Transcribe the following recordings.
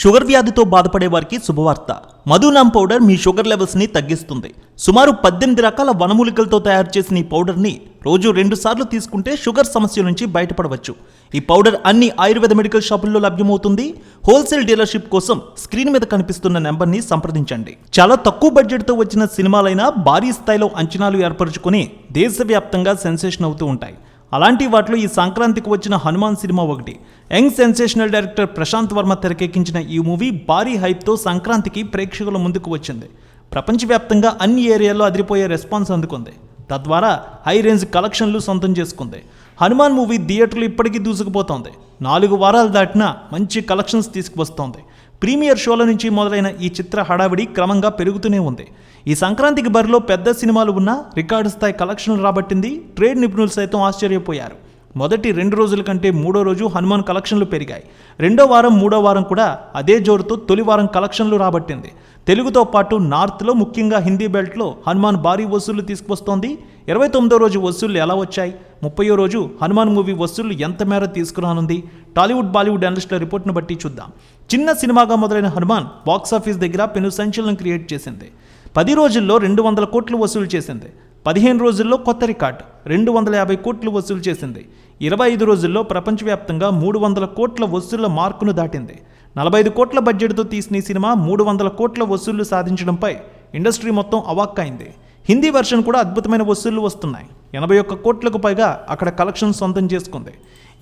Sugar వ్యాధితో బాధపడే వారికి శుభవార్త. మధునామ్ పౌడర్ మీ షుగర్ లెవెల్స్ని తగ్గిస్తుంది. సుమారు పద్దెనిమిది రకాల వనమూలికలతో తయారు చేసిన ఈ పౌడర్ని రోజు రెండు సార్లు తీసుకుంటే షుగర్ సమస్య నుంచి బయటపడవచ్చు. ఈ పౌడర్ అన్ని ఆయుర్వేద మెడికల్ షాపుల్లో లభ్యమవుతుంది. హోల్సేల్ డీలర్షిప్ కోసం స్క్రీన్ మీద కనిపిస్తున్న నెంబర్ని సంప్రదించండి. చాలా తక్కువ బడ్జెట్తో వచ్చిన సినిమాలైనా భారీ స్థాయిలో అంచనాలు ఏర్పరచుకుని దేశవ్యాప్తంగా సెన్సేషన్ అవుతూ ఉంటాయి. అలాంటి వాటిలో ఈ సంక్రాంతికి వచ్చిన హనుమాన్ సినిమా ఒకటి. Young sensational director Prashanth Varma తెరకెక్కించిన ఈ మూవీ భారీ హైప్తో సంక్రాంతికి ప్రేక్షకుల ముందుకు వచ్చింది. ప్రపంచవ్యాప్తంగా అన్ని ఏరియాల్లో అదిరిపోయే రెస్పాన్స్ అందుకుంది. తద్వారా హై రేంజ్ కలెక్షన్లు సొంతం చేసుకుంది. హనుమాన్ మూవీ థియేటర్లు ఇప్పటికీ దూసుకుపోతోంది. నాలుగు వారాలు దాటినా మంచి కలెక్షన్స్ తీసుకువస్తోంది. ప్రీమియర్ షోల నుంచి మొదలైన ఈ చిత్ర హడావిడి క్రమంగా పెరుగుతూనే ఉంది. ఈ సంక్రాంతికి బరిలో పెద్ద సినిమాలు ఉన్నా రికార్డు స్థాయి కలెక్షన్లు రాబట్టింది ట్రేడ్ నిపుణులు సైతం ఆశ్చర్యపోయారు. మొదటి రెండు రోజుల కంటే మూడో రోజు హనుమాన్ కలెక్షన్లు పెరిగాయి. రెండో వారం మూడో వారం కూడా అదే జోరుతో తొలి వారం కలెక్షన్లు రాబట్టింది. తెలుగుతో పాటు నార్త్లో ముఖ్యంగా హిందీ బెల్ట్లో హనుమాన్ భారీ వసూళ్ళు తీసుకువస్తోంది. ఇరవై తొమ్మిదో రోజు వసూళ్ళు ఎలా వచ్చాయి? ముప్పయో రోజు హనుమాన్ మూవీ వసూళ్ళు ఎంత మేర తీసుకురానుంది? టాలీవుడ్ బాలీవుడ్ అనలిస్టుల రిపోర్ట్ను బట్టి చూద్దాం. చిన్న సినిమాగా మొదలైన హనుమాన్ బాక్సాఫీస్ దగ్గర పెను సంచలనం క్రియేట్ చేసింది. పది రోజుల్లో రెండు వందల కోట్లు వసూలు చేసింది. పదిహేను రోజుల్లో కొత్త రికార్డు రెండు వందల యాభై కోట్లు వసూలు చేసింది. ఇరవై ఐదు రోజుల్లో ప్రపంచవ్యాప్తంగా మూడు వందల కోట్ల వసూళ్ళ మార్కును దాటింది. నలభై ఐదు కోట్ల బడ్జెట్తో తీసిన ఈ సినిమా మూడు వందల కోట్ల వసూళ్ళు సాధించడంపై ఇండస్ట్రీ మొత్తం అవాక్కైంది. హిందీ వెర్షన్ కూడా అద్భుతమైన వసూళ్ళు వస్తున్నాయి. ఎనభై ఒక్క కోట్లకు పైగా అక్కడ కలెక్షన్ సొంతం చేసుకుంది.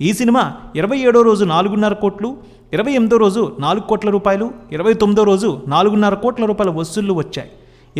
ఈ సినిమా ఇరవై ఏడో రోజు నాలుగున్నర కోట్లు ఇరవై ఎనిమిదో రోజు నాలుగు కోట్ల రూపాయలు ఇరవై తొమ్మిదో రోజు నాలుగున్నర కోట్ల రూపాయల వసూళ్ళు వచ్చాయి.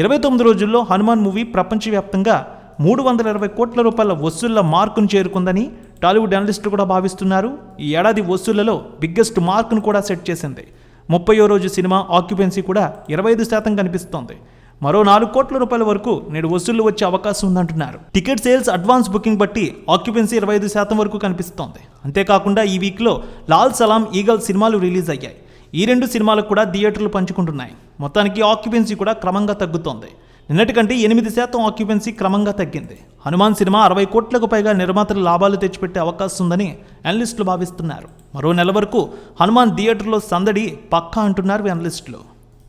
ఇరవై తొమ్మిది రోజుల్లో హనుమాన్ మూవీ ప్రపంచవ్యాప్తంగా మూడు వందల ఇరవై కోట్ల రూపాయల వసూళ్ళ మార్కును చేరుకుందని టాలీవుడ్ అనలిస్టులు కూడా భావిస్తున్నారు. ఈ ఏడాది వసూళ్ళలో బిగ్గెస్ట్ మార్క్ను కూడా సెట్ చేసింది. ముప్పయో రోజు సినిమా ఆక్యుపెన్సీ కూడా ఇరవై ఐదు శాతం కనిపిస్తోంది. మరో నాలుగు కోట్ల రూపాయల వరకు నేడు వసూళ్ళు వచ్చే అవకాశం ఉందంటున్నారు. టికెట్ సేల్స్ అడ్వాన్స్ బుకింగ్ బట్టి ఆక్యుపెన్సీ ఇరవై ఐదు శాతం వరకు కనిపిస్తోంది. అంతేకాకుండా ఈ వీక్లో లాల్ సలాం ఈగల్ సినిమాలు రిలీజ్ అయ్యాయి. ఈ రెండు సినిమాలకు కూడా థియేటర్లు పంచుకుంటున్నాయి. మొత్తానికి ఆక్యుపెన్సీ కూడా క్రమంగా తగ్గుతోంది. నిన్నటికంటే ఎనిమిది శాతం ఆక్యుపెన్సీ క్రమంగా తగ్గింది. హనుమాన్ సినిమా అరవై కోట్లకు పైగా నిర్మాతలు లాభాలు తెచ్చిపెట్టే అవకాశం ఉందని అనలిస్టులు భావిస్తున్నారు. మరో నెల వరకు హనుమాన్ థియేటర్లో సందడి పక్కా అంటున్నారు అనలిస్టులు